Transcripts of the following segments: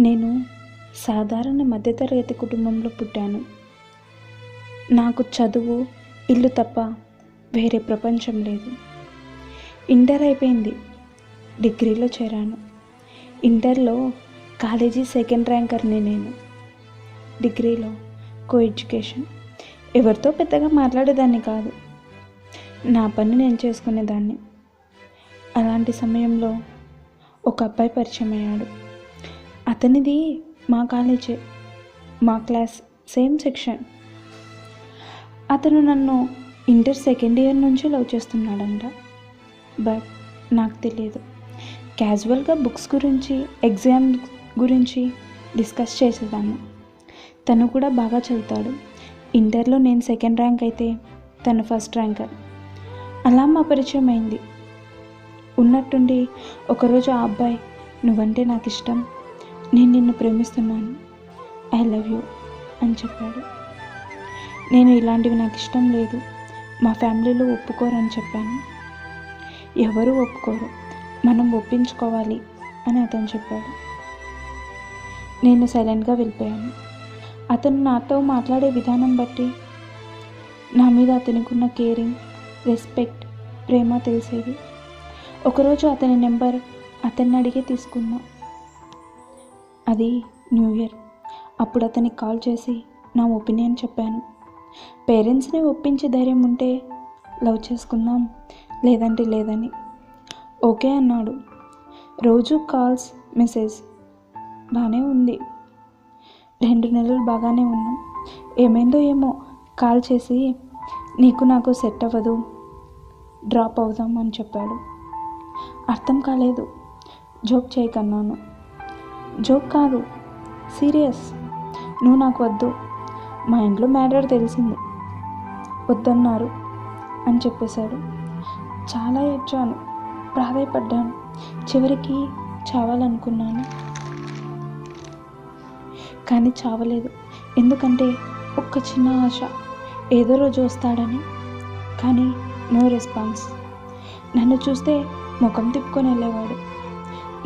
నేను సాధారణ మధ్యతరగతి కుటుంబంలో పుట్టాను. నాకు చదువు ఇల్లు తప్ప వేరే ప్రపంచం లేదు. ఇంటర్ అయిపోయింది. డిగ్రీలో చేరాను. ఇంటర్లో కాలేజీ సెకండ్ ర్యాంకర్ని నేను. డిగ్రీలో కో ఎడ్యుకేషన్ ఎవరితో పెద్దగా మాట్లాడేదాన్ని కాదు. నా పని నేను చేసుకునేదాన్ని. అలాంటి సమయంలో ఒక అబ్బాయి పరిచయం అయ్యాడు. అతనిది మా కాలేజే మా క్లాస్ సేమ్ సెక్షన్. అతను నన్ను ఇంటర్ సెకండ్ ఇయర్ నుంచి లవ్ చేస్తున్నాడంట బట్ నాకు తెలియదు క్యాజువల్గా బుక్స్ గురించి ఎగ్జామ్ గురించి డిస్కస్ చేసేదాన్ని. తను కూడా బాగా చదువుతాడు. ఇంటర్లో నేను సెకండ్ ర్యాంక్ అయితే తను ఫస్ట్ ర్యాంకర్ అలా మా పరిచయం అయింది. ఉన్నట్టుండి ఒకరోజు ఆ అబ్బాయి నువ్వంటే నాకు ఇష్టం నేను నిన్ను ప్రేమిస్తున్నాను. ఐ లవ్ యూ అని చెప్పాడు. నేను ఇలాంటివి నాకు ఇష్టం లేదు. మా ఫ్యామిలీలో ఒప్పుకోరని చెప్పాను. ఎవరు ఒప్పుకోరు? మనం ఒప్పించుకోవాలి అని అతను చెప్పాడు. నేను సైలెంట్గా వెళ్ళిపోయాను. అతను నాతో మాట్లాడే విధానం బట్టి నా మీద అతనికి ఉన్న కేరింగ్ రెస్పెక్ట్ ప్రేమ తెలిసేది. ఒకరోజు అతని నెంబర్ అతన్ని అడిగి తీసుకున్నా అది న్యూ ఇయర్. అప్పుడు అతనికి కాల్ చేసి నా ఒపీనియన్ చెప్పాను. పేరెంట్స్ని ఒప్పించే ధైర్యం ఉంటే లవ్ చేసుకుందాం లేదంటే లేదని. ఓకే అన్నాడు. రోజు కాల్స్ మెసేజ్ బాగానే ఉంది. రెండు నెలలు బాగానే ఉన్నాం. ఏమైందో ఏమో కాల్ చేసి నీకు నాకు సెట్ అవ్వదు డ్రాప్ అవుదాం అని చెప్పాడు. అర్థం కాలేదు. జోక్ చేయకన్నాను. జోక్ కాదు. సీరియస్. నువ్వు నాకు వద్దు. మా ఇంట్లో మ్యాటర్ తెలిసింది. వద్దన్నారు అని చెప్పేశాడు. చాలా ఏడ్చాను. ప్రాధాయపడ్డాను. చివరికి చావాలనుకున్నాను. కానీ చావలేదు. ఎందుకంటే ఒక్క చిన్న ఆశ. ఏదో రోజు వస్తాడని. కానీ నో రెస్పాన్స్. నన్ను చూస్తే ముఖం తిప్పుకొని వెళ్ళేవాడు.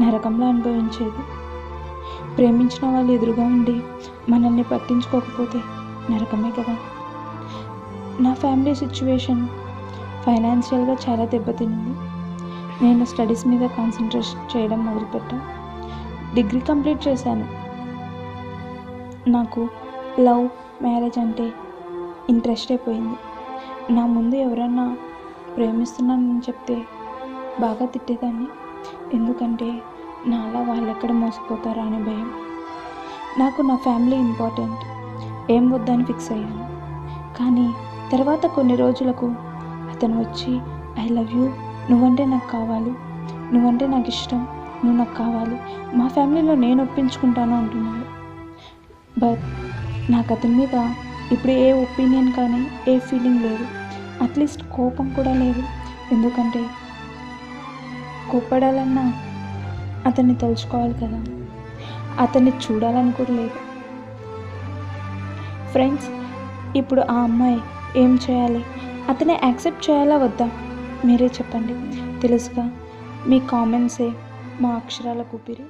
నరకంలో అనుభవించేది. ప్రేమించిన వాళ్ళు ఎదురుగా ఉండి మనల్ని పట్టించుకోకపోతే నరకమే కదా. నా ఫ్యామిలీ సిచ్యువేషన్ ఫైనాన్షియల్గా చాలా దెబ్బతినింది. నేను స్టడీస్ మీద కాన్సన్ట్రేషన్ చేయడం మొదలుపెట్టా. డిగ్రీ కంప్లీట్ చేశాను. నాకు లవ్ మ్యారేజ్ అంటే ఇంట్రెస్ట్ అయిపోయింది. నా ముందు ఎవరన్నా ప్రేమిస్తున్నానని చెప్తే బాగా తిట్టేదాన్ని. ఎందుకంటే నాలా వాళ్ళు ఎక్కడ మోసపోతారా అనే భయం. నాకు నా ఫ్యామిలీ ఇంపార్టెంట్. ఏం వద్దని ఫిక్స్ అయ్యాను. కానీ తర్వాత కొన్ని రోజులకు అతను వచ్చి ఐ లవ్ యూ. నువ్వంటే నాకు కావాలి. నువ్వంటే నాకు ఇష్టం. నువ్వు నాకు కావాలి. మా ఫ్యామిలీలో నేను ఒప్పించుకుంటాను అంటున్నాడు. బట్ నాకు అతని మీద ఇప్పుడు ఏ ఒపీనియన్ కానీ ఏ ఫీలింగ్ లేదు. అట్లీస్ట్ కోపం కూడా లేదు. ఎందుకంటే కోపడాలన్నా అతన్ని తలుచుకోవాలి కదా. అతన్ని చూడాలని కూడా లేదు. ఫ్రెండ్స్ ఇప్పుడు ఆ అమ్మాయి ఏం చేయాలి? అతనే యాక్సెప్ట్ చేయాలా వద్దా? మీరే చెప్పండి. తెలుసుగా మీ కామెంట్సే మా అక్షరాల కూపిరి.